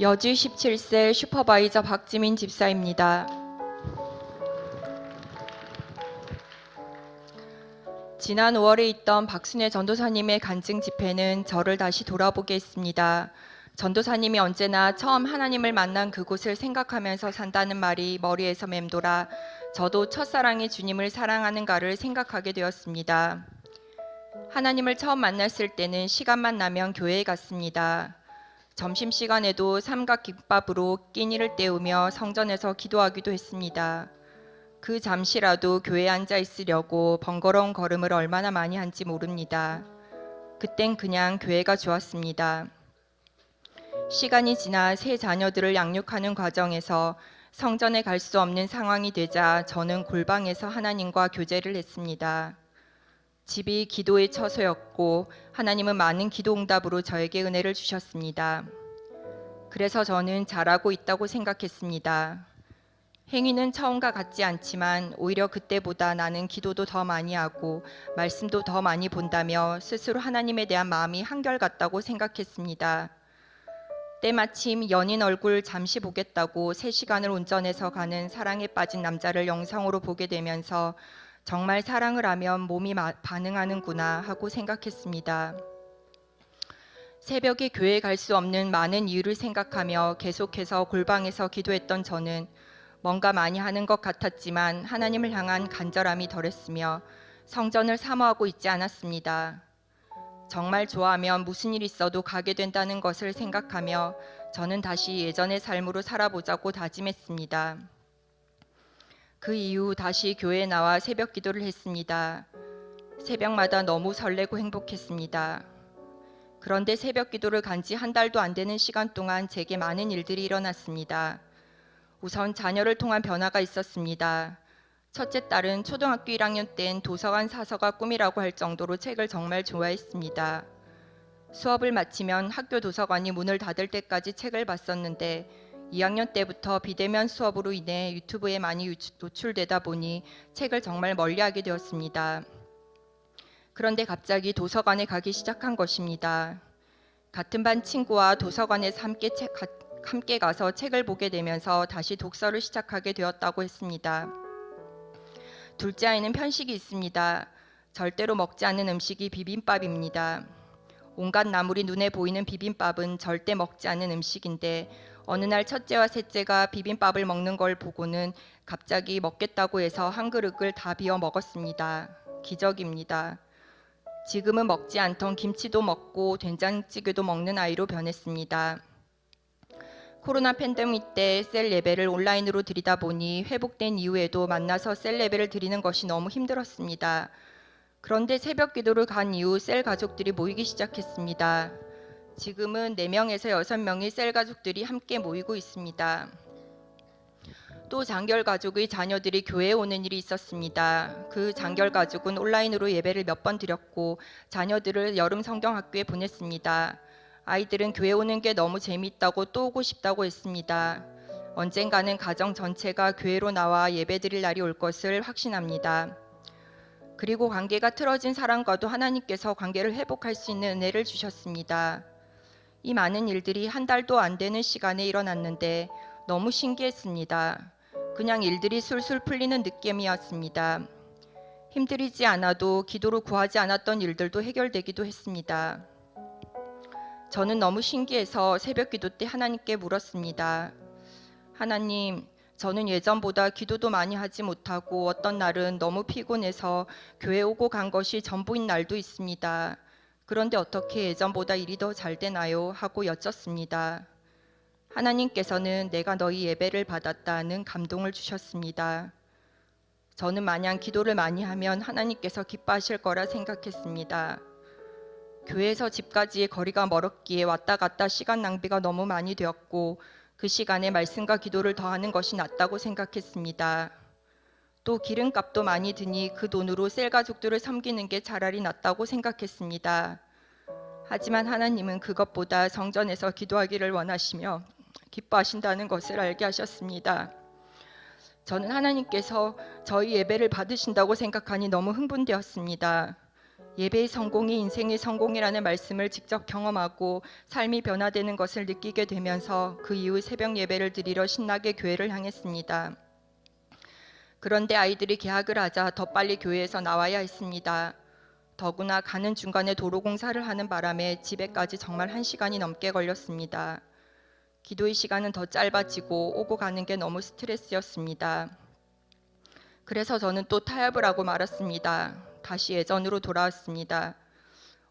여주 17세 슈퍼바이저 박지민 집사입니다. 지난 5월에 있던 박순애 전도사님의 간증 집회는 저를 다시 돌아보게 했습니다. 전도사님이 언제나 처음 하나님을 만난 그곳을 생각하면서 산다는 말이 머리에서 맴돌아 저도 첫사랑의 주님을 사랑하는가를 생각하게 되었습니다. 하나님을 처음 만났을 때는 시간만 나면 교회에 갔습니다. 점심 시간에도 삼각 김밥으로 끼니를 때우며 성전에서 기도하기도 했습니다. 그 잠시라도 교회에 앉아 있으려고 번거로운 걸음을 얼마나 많이 한지 모릅니다. 그땐 그냥 교회가 좋았습니다. 시간이 지나 새 자녀들을 양육하는 과정에서 성전에 갈 수 없는 상황이 되자 저는 골방에서 하나님과 교제를 했습니다. 집이 기도의 처소였고 하나님은 많은 기도 응답으로 저에게 은혜를 주셨습니다. 그래서 저는 잘하고 있다고 생각했습니다. 행위는 처음과 같지 않지만 오히려 그때보다 나는 기도도 더 많이 하고 말씀도 더 많이 본다며 스스로 하나님에 대한 마음이 한결같다고 생각했습니다. 때마침 연인 얼굴 잠시 보겠다고 3시간을 운전해서 가는 사랑에 빠진 남자를 영상으로 보게 되면서 정말 사랑을 하면 몸이 마- 반응하는구나 하고 생각했습니다. 새벽에 교회에 갈수 없는 많은 이유를 생각하며 계속해서 골방에서 기도했던 저는 뭔가 많이 하는 것 같았지만 하나님을 향한 간절함이 덜했으며 성전을 사모하고 있지 않았습니다. 정말 좋아하면 무슨 일 있어도 가게 된다는 것을 생각하며 저는 다시 예전의 삶으로 살아보자고 다짐했습니다. 그 이후 다시 교회에 나와 새벽 기도를 했습니다. 새벽마다 너무 설레고 행복했습니다. 그런데 새벽 기도를 간 지 한 달도 안 되는 시간 동안 제게 많은 일들이 일어났습니다. 우선 자녀를 통한 변화가 있었습니다. 첫째 딸은 초등학교 1학년 땐 도서관 사서가 꿈이라고 할 정도로 책을 정말 좋아했습니다. 수업을 마치면 학교 도서관이 문을 닫을 때까지 책을 봤었는데 2학년 때부터 비대면 수업으로 인해 유튜브에 많이 노출되다 보니 책을 정말 멀리하게 되었습니다. 그런데 갑자기 도서관에 가기 시작한 것입니다. 같은 반 친구와 도서관에서 함께 책 가- 함께 가서 책을 보게 되면서 다시 독서를 시작하게 되었다고 했습니다. 둘째 아이는 편식이 있습니다. 절대로 먹지 않는 음식이 비빔밥입니다. 온갖 나물이 눈에 보이는 비빔밥은 절대 먹지 않는 음식인데 어느 날 첫째와 셋째가 비빔밥을 먹는 걸 보고는 갑자기 먹겠다고 해서 한 그릇을 다 비워 먹었습니다. 기적입니다. 지금은 먹지 않던 김치도 먹고 된장찌개도 먹는 아이로 변했습니다. 코로나 팬데믹 때 셀 예배를 온라인으로 드리다 보니 회복된 이후에도 만나서 셀 예배를 드리는 것이 너무 힘들었습니다. 그런데 새벽 기도를 간 이후 셀 가족들이 모이기 시작했습니다. 지금은 4명에서 6명의 셀 가족들이 함께 모이고 있습니다. 또 장결 가족의 자녀들이 교회에 오는 일이 있었습니다. 그 장결 가족은 온라인으로 예배를 몇 번 드렸고 자녀들을 여름 성경 학교에 보냈습니다. 아이들은 교회 오는 게 너무 재미있다고 또 오고 싶다고 했습니다. 언젠가는 가정 전체가 교회로 나와 예배 드릴 날이 올 것을 확신합니다. 그리고 관계가 틀어진 사람과도 하나님께서 관계를 회복할 수 있는 은혜를 주셨습니다. 이 많은 일들이 한 달도 안 되는 시간에 일어났는데 너무 신기했습니다. 그냥 일들이 술술 풀리는 느낌이었습니다. 힘들이지 않아도 기도로 구하지 않았던 일들도 해결되기도 했습니다. 저는 너무 신기해서 새벽 기도 때 하나님께 물었습니다. 하나님, 저는 예전보다 기도도 많이 하지 못하고 어떤 날은 너무 피곤해서 교회 오고 간 것이 전부인 날도 있습니다. 그런데 어떻게 예전보다 일이 더 잘 되나요? 하고 여쭙습니다. 하나님께서는 내가 너희 예배를 받았다는 감동을 주셨습니다. 저는 마냥 기도를 많이 하면 하나님께서 기뻐하실 거라 생각했습니다. 교회에서 집까지의 거리가 멀었기에 왔다 갔다 시간 낭비가 너무 많이 되었고 그 시간에 말씀과 기도를 더하는 것이 낫다고 생각했습니다. 또 기름값도 많이 드니 그 돈으로 셀 가족들을 섬기는 게 차라리 낫다고 생각했습니다. 하지만 하나님은 그것보다 성전에서 기도하기를 원하시며 기뻐하신다는 것을 알게 하셨습니다. 저는 하나님께서 저희 예배를 받으신다고 생각하니 너무 흥분되었습니다. 예배의 성공이 인생의 성공이라는 말씀을 직접 경험하고 삶이 변화되는 것을 느끼게 되면서 그 이후 새벽 예배를 드리러 신나게 교회를 향했습니다. 그런데 아이들이 개학을 하자 더 빨리 교회에서 나와야 했습니다. 더구나 가는 중간에 도로 공사를 하는 바람에 집에까지 정말 한 시간이 넘게 걸렸습니다. 기도의 시간은 더 짧아지고 오고 가는 게 너무 스트레스였습니다. 그래서 저는 또 타협을 하고 말았습니다. 다시 예전으로 돌아왔습니다.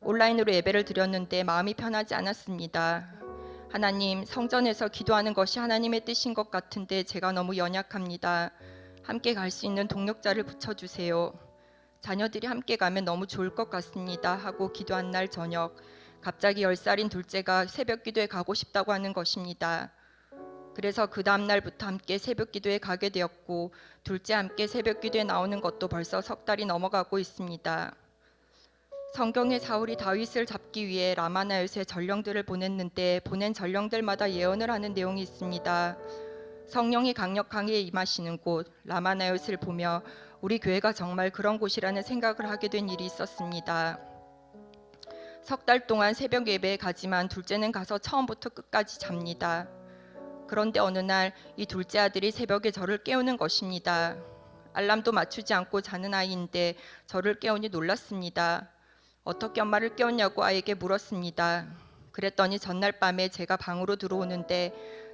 온라인으로 예배를 드렸는데 마음이 편하지 않았습니다. 하나님, 성전에서 기도하는 것이 하나님의 뜻인 것 같은데 제가 너무 연약합니다. 함께 갈 수 있는 동력자를 붙여주세요. 자녀들이 함께 가면 너무 좋을 것 같습니다. 하고 기도한 날 저녁, 갑자기 10살인 둘째가 새벽 기도에 가고 싶다고 하는 것입니다. 그래서 그 다음 날부터 함께 새벽 기도에 가게 되었고 둘째 함께 새벽 기도에 나오는 것도 벌써 석 달이 넘어가고 있습니다. 성경의 사울이 다윗을 잡기 위해 라마나요새 전령들을 보냈는데 보낸 전령들마다 예언을 하는 내용이 있습니다. 성령이 강력하게 임하시는 곳 라마나요스를 보며 우리 교회가 정말 그런 곳이라는 생각을 하게 된 일이 있었습니다. 석 달 동안 새벽 예배에 가지만 둘째는 가서 처음부터 끝까지 잡니다. 그런데 어느 날 이 둘째 아들이 새벽에 저를 깨우는 것입니다. 알람도 맞추지 않고 자는 아이인데 저를 깨우니 놀랐습니다. 어떻게 엄마를 깨웠냐고 아이에게 물었습니다. 그랬더니 전날 밤에 제가 방으로 들어오는데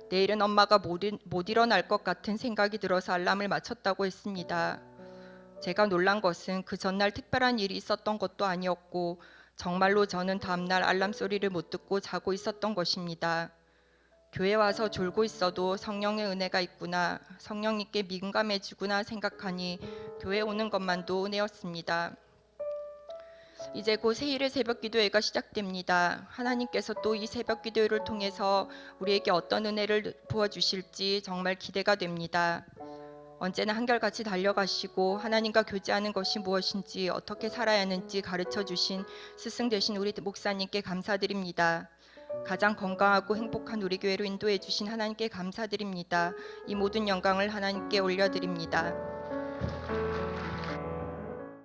내일은 엄마가 못, 일, 못 일어날 것 같은 생각이 들어서 알람을 맞췄다고 했습니다. 제가 놀란 것은 그 전날 특별한 일이 있었던 것도 아니었고 정말로 저는 다음날 알람 소리를 못 듣고 자고 있었던 것입니다. 교회 와서 졸고 있어도 성령의 은혜가 있구나, 성령님께 민감해지구나 생각하니 교회 오는 것만도 은혜였습니다. 이제 곧 세일의 새벽 기도회가 시작됩니다. 하나님께서 또 이 새벽 기도회를 통해서 우리에게 어떤 은혜를 부어 주실지 정말 기대가 됩니다. 언제나 한결같이 달려가시고 하나님과 교제하는 것이 무엇인지 어떻게 살아야 하는지 가르쳐 주신 스승 되신 우리 목사님께 감사드립니다. 가장 건강하고 행복한 우리 교회로 인도해 주신 하나님께 감사드립니다. 이 모든 영광을 하나님께 올려드립니다.